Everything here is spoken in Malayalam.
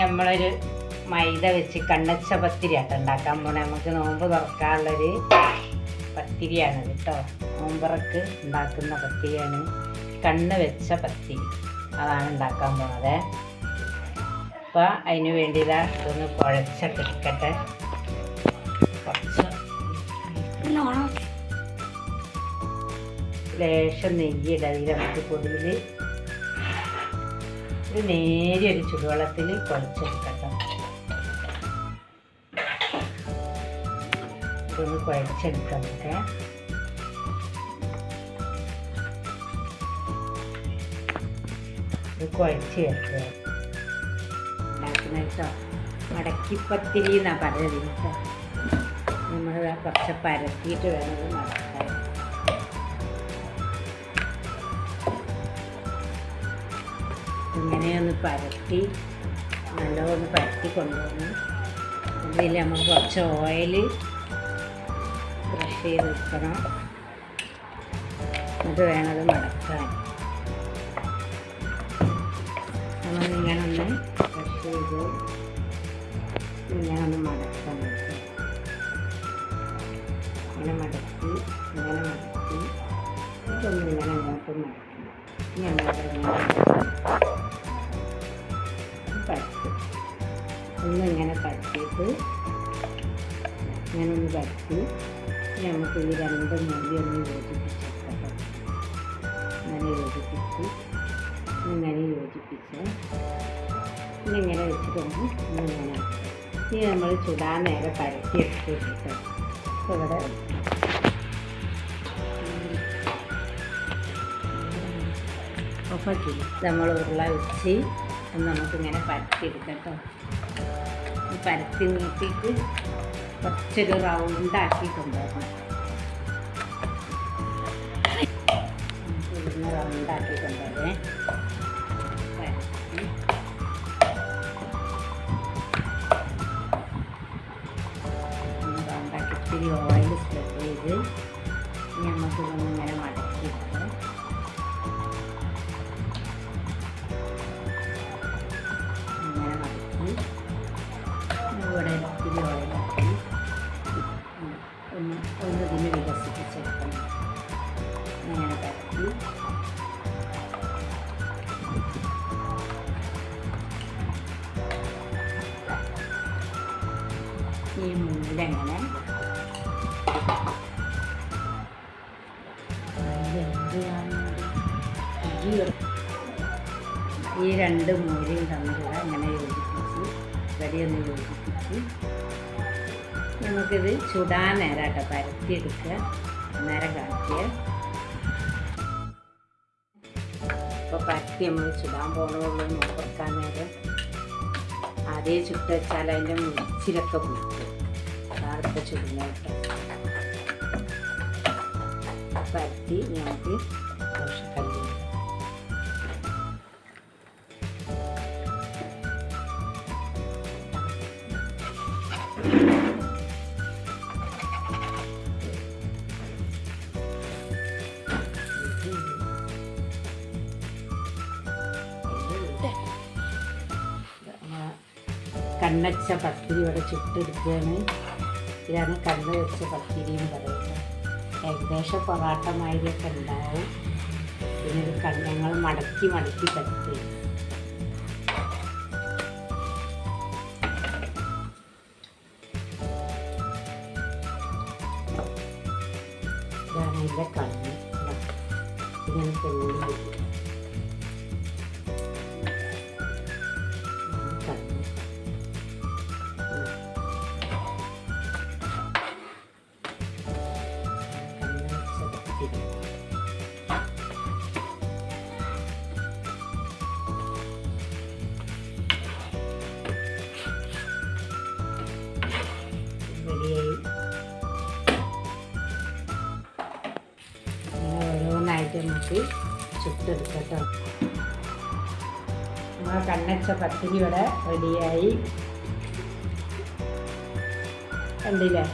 നമ്മളൊരു മൈദ വെച്ച് കണ്ണച്ച പത്തിരിയാട്ടം ഉണ്ടാക്കാൻ പോണേ. നമുക്ക് നോമ്പ് തുറക്കാനുള്ളൊരു പത്തിരിയാണ് കേട്ടോ. നോമ്പറക്ക് ഉണ്ടാക്കുന്ന പത്തിരിയാണ് കണ്ണ് വെച്ച പത്തിരി. അതാണ് ഉണ്ടാക്കാൻ പോണത്. അപ്പം അതിന് വേണ്ടി ഇതാ ഇതൊന്ന് കുഴച്ചൊക്കെ എടുക്കട്ടെ. കുറച്ച് ലേശം നെയ്യിട നമുക്ക് പൊടിയിൽ ഒരു നേരിയ ഒരു ചുടുവെള്ളത്തിൽ കുഴച്ചെടുക്കട്ടോ. ഇതൊന്ന് കുഴച്ചെടുക്കാം നമുക്ക് ഇത് കുഴച്ച് ചേർക്കുക. മടക്കിപ്പത്തിരി എന്നാണ് പറയുന്നത് നമ്മൾ കുറച്ച് പരത്തിയിട്ട് വേണം ഇത് ഇങ്ങനെ ഒന്ന് പരത്തി നല്ലതൊന്ന് പരത്തി കൊണ്ടുവന്ന്. അതിൽ നമുക്ക് കുറച്ച് ഓയിൽ ബ്രഷ് ചെയ്ത് വെക്കണം. അത് വേണത് മടക്കാൻ. നമ്മളിങ്ങനെ ഒന്ന് ബ്രഷ് ചെയ്ത്. ഇങ്ങനെ ഒന്ന് മടക്കാൻ ഇങ്ങനെ മടക്കി ഇങ്ങനെ മടക്കി. ഇതൊന്നും ഇങ്ങനെ അങ്ങോട്ടും മടക്കി ഇനി അങ്ങോട്ട് പരത്തി. ഒന്ന് ഇങ്ങനെ പരത്തിയിട്ട് ഇങ്ങനെ ഒന്ന് പരത്തി നമുക്ക് ഈ രണ്ട് മൂടി ഒന്ന് യോജിപ്പിച്ചെടുക്കാം അങ്ങനെ യോജിപ്പിച്ച് ഇങ്ങനെ യോജിപ്പിച്ച്. ഇങ്ങനെ വെച്ചിട്ടുണ്ട് ഇങ്ങനെ ഇനി നമ്മൾ ചുടാൻ നേരെ പരത്തി എടുത്തിട്ട് ഇവിടെ നമ്മൾ ഉരുള വെച്ച് ഒന്ന് നമുക്കിങ്ങനെ പരത്തി എടുക്കട്ടോ ഈ പരത്തി നീട്ടിയിട്ട് കുറച്ചൊരു റൗണ്ടാക്കി കൊണ്ടുവരണം. നമുക്ക് ഇവിടുന്ന് റൗണ്ടാക്കി ഇത്തിരി ഓയിൽ സ്പ്രെഡ് ചെയ്ത് നമുക്ക് മടക്കി ഇങ്ങനെ ഒന്ന് വികസിപ്പിച്ചെടുക്കണം ഇങ്ങനെ പരത്തി ഈ മുന്നിലെങ്ങനെ ഈ രണ്ട് മൂലയും തമ്മിലുള്ള ഇങ്ങനെ യോജിപ്പിച്ച് വെടിയൊന്ന് യോജിപ്പിച്ച് നമുക്കിത് ചുടാൻ നേരാട്ടോ പരത്തിയെടുക്കുക. നേരം കാണിക്കുക അപ്പോൾ പരത്തി നമ്മൾ ചുടാൻ പോകണുള്ളൂ നോക്കാൻ നേരം. അതേ ചുട്ട് വെച്ചാൽ അതിന്റെ മുച്ചിലൊക്കെ പിടിക്കും അതാണ് ചുടുന്നേട്ടോ പരത്തി നമുക്ക് ദോശക്കല്ലിൽ കണ്ണച്ച പത്തിരി ഇവിടെ ചുട്ടെടുക്കുകയാണ് ഇതാണ് കണ്ണ് വെച്ച പത്തിരി എന്ന് പറയുന്നത്. ഏകദേശം പൊറാട്ട മാതിരിയൊക്കെ ഉണ്ടാവും. പിന്നെ ഇത് കണ്ണങ്ങൾ മടക്കി മടക്കി പറ്റി ഇതാണ് എന്റെ കണ്ണ്. ഇങ്ങനെ പൊള്ളി ഓരോന്നായിട്ട് ചുട്ടെടുക്കാം കേട്ടോ കണ്ണച്ച പത്തിരി ഇവിടെ റെഡിയായി കണ്ടില്ലേ?